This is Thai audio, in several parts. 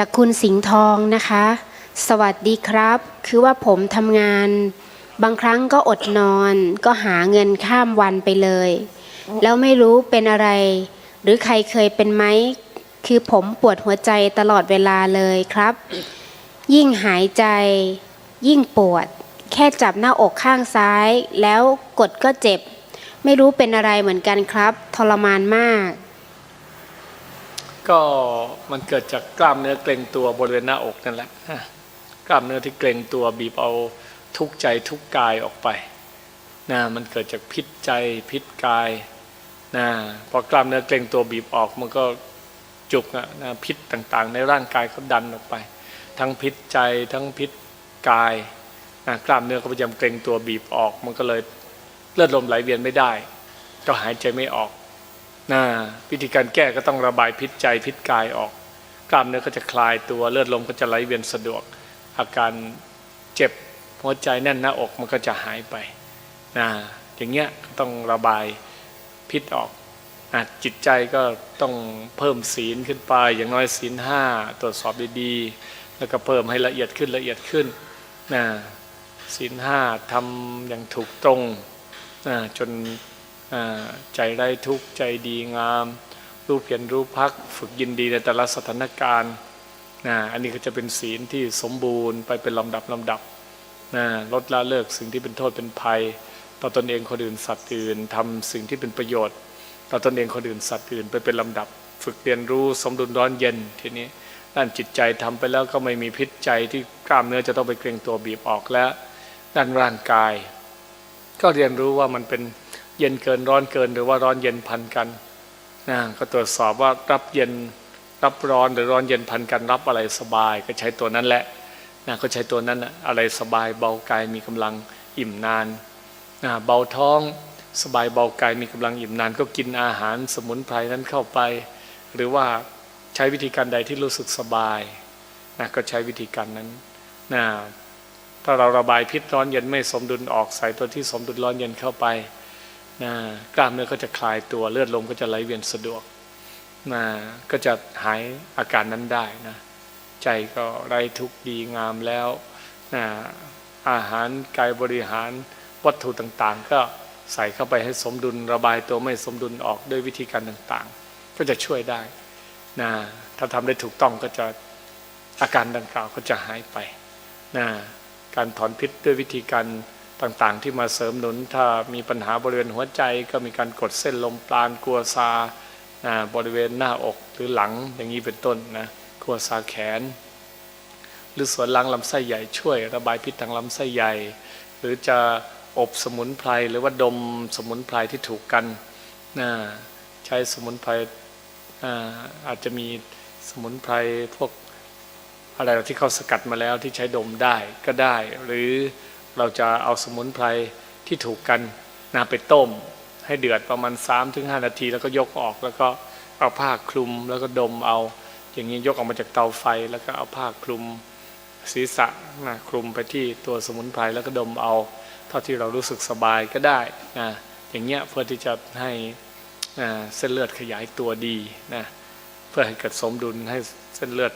จากคุณสิงห์ทองนะคะ สวัสดีครับ คือว่าผมทำงาน บางครั้งก็อดนอนก็หาเงินข้ามวันไปเลย แล้วไม่รู้เป็นอะไร หรือใครเคยเป็นไหม คือผมปวดหัวใจตลอดเวลาเลยครับ ยิ่งหายใจ ยิ่งปวด แค่จับหน้าอกข้างซ้าย แล้วกดก็เจ็บ ไม่รู้เป็นอะไรเหมือนกันครับ ทรมานมาก ก็มันเกิดจากกล้ามเนื้อเกร็งตัวบริเวณหน้าอกนั่นแหละนะกล้ามเนื้อที่เกร็งตัวบีบเอาทุกใจทุกกายออกไปนะมันเกิดจากพิษใจพิษกายนะพอกล้ามเนื้อเกร็งตัวบีบออกมันก็จุกนะพิษต่างๆ ในร่างกายเขาดันออกไป ทั้งพิษใจทั้งพิษกายนะกล้ามเนื้อก็พยายามเกร็งตัวบีบออก มันก็เลยเลือดลมไหลเวียนไม่ได้ ก็หายใจไม่ออก นะวิธีการแก้ก็ต้องระบายพิษใจพิษกายออก กล้ามเนื้อก็จะคลายตัวเลือดลมก็จะไหลเวียนสะดวก อาการเจ็บหัวใจแน่นหน้าอกมันก็จะหายไปนะอย่างเงี้ยต้องระบายพิษออกนะจิตใจก็ต้องเพิ่มศีลขึ้นไป อย่างน้อยศีลห้าตรวจสอบดีๆ แล้วก็เพิ่มให้ละเอียดขึ้นละเอียดขึ้นนะศีลห้าทำอย่างถูกตรงนะจน ใจไร้ทุกข์ใจดีงาม รู้เพียรรู้พัก ฝึกยินดีในแต่ละสถานการณ์นะอันนี้ก็จะเป็นศีลที่สมบูรณ์ไปเป็นลำดับลำดับนะลดละเลิกสิ่งที่เป็นโทษเป็นภัย ต่อตนเองคนอื่นสัตว์อื่นทำสิ่งที่เป็นประโยชน์ ต่อตนเองคนอื่นสัตว์อื่นไปเป็นลำดับ ฝึกเรียนรู้สมดุลร้อนเย็นทีนี้ด้านจิตใจทำไปแล้วก็ไม่มีพิษใจที่กล้ามเนื้อจะต้องไปเกรงตัวบีบออกแล้ว ด้านร่างกาย ก็เรียนรู้ว่ามันเป็น เย็นเกินร้อนเกินหรือว่าร้อนเย็นพันกันนะก็ตรวจสอบว่ารับเย็นรับร้อนหรือร้อนเย็นพันกันรับอะไรสบาย ก็ใช้ตัวนั้นแหละนะก็ใช้ตัวนั้นนะอะไรสบายเบากายมีกำลังอิ่มนานนะเบาท้องสบายเบากายมีกำลังอิ่มนาน ก็กินอาหารสมุนไพรนั้นเข้าไป หรือว่าใช้วิธีการใดที่รู้สึกสบายนะก็ใช้วิธีการนั้นนะถ้าเราระบายพิษร้อนเย็นไม่สมดุลออกใส่ตัวที่สมดุลร้อนเย็นเข้าไป นะกล้ามเนื้อก็จะคลายตัวเลือดลมก็จะไหลเวียนสะดวกนะก็จะหายอาการนั้นได้นะใจก็ไร้ทุกข์ดีงามแล้วนะอาหารกายบริหารวัตถุต่างๆ ก็ใส่เข้าไปให้สมดุลระบายตัวไม่สมดุลออกด้วยวิธีการต่างๆ ก็จะช่วยได้นะถ้าทำได้ถูกต้องก็จะอาการดังกล่าวก็จะหายไปนะการถอนพิษด้วยวิธีการ ต่างๆ ที่มาเสริมหนุน ถ้ามีปัญหาบริเวณหัวใจก็มีการกดเส้นลมปราณกัวซาบริเวณหน้าอกหรือหลังอย่างนี้เป็นต้นนะกัวซาแขน หรือส่วนล้างลำไส้ใหญ่ช่วย ระบายพิษทางลำไส้ใหญ่ หรือจะอบสมุนไพรหรือว่าดมสมุนไพรที่ถูกกันนะใช้สมุนไพรออาจจะมีสมุนไพรพวกอะไรที่เขาสกัดมาแล้วที่ใช้ดมได้ก็ได้ หรือ เราจะเอาสมุนไพรที่ถูกกันนาไปต้ม ให้เดือดประมาณ 3-5 นาที แล้วก็ยกออกแล้วก็เอาผ้าคลุมแล้วก็ดมเอา อย่างนี้ยกออกมาจากเตาไฟ แล้วก็เอาผ้าคลุมศีรษะนะคลุมไปที่ตัวสมุนไพรแล้วก็ดมเอา เท่าที่เรารู้สึกสบายก็ได้นะอย่างเงี้ยเพื่อที่จะให้เส้นเลือดขยายตัวดีนะเพื่อให้เกิดสมดุลให้เส้นเลือด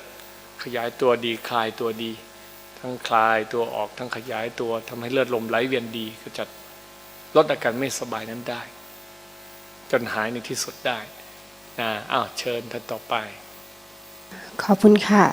ขยายตัวดีคลายตัวดี ทั้งคลายตัวออกทั้งขยายตัวทำให้เลือดลมไหลเวียนดีก็จะลดอาการไม่สบายนั้นได้ จนหายในที่สุดได้นะอ้าวเชิญท่านต่อไป ขอบคุณค่ะ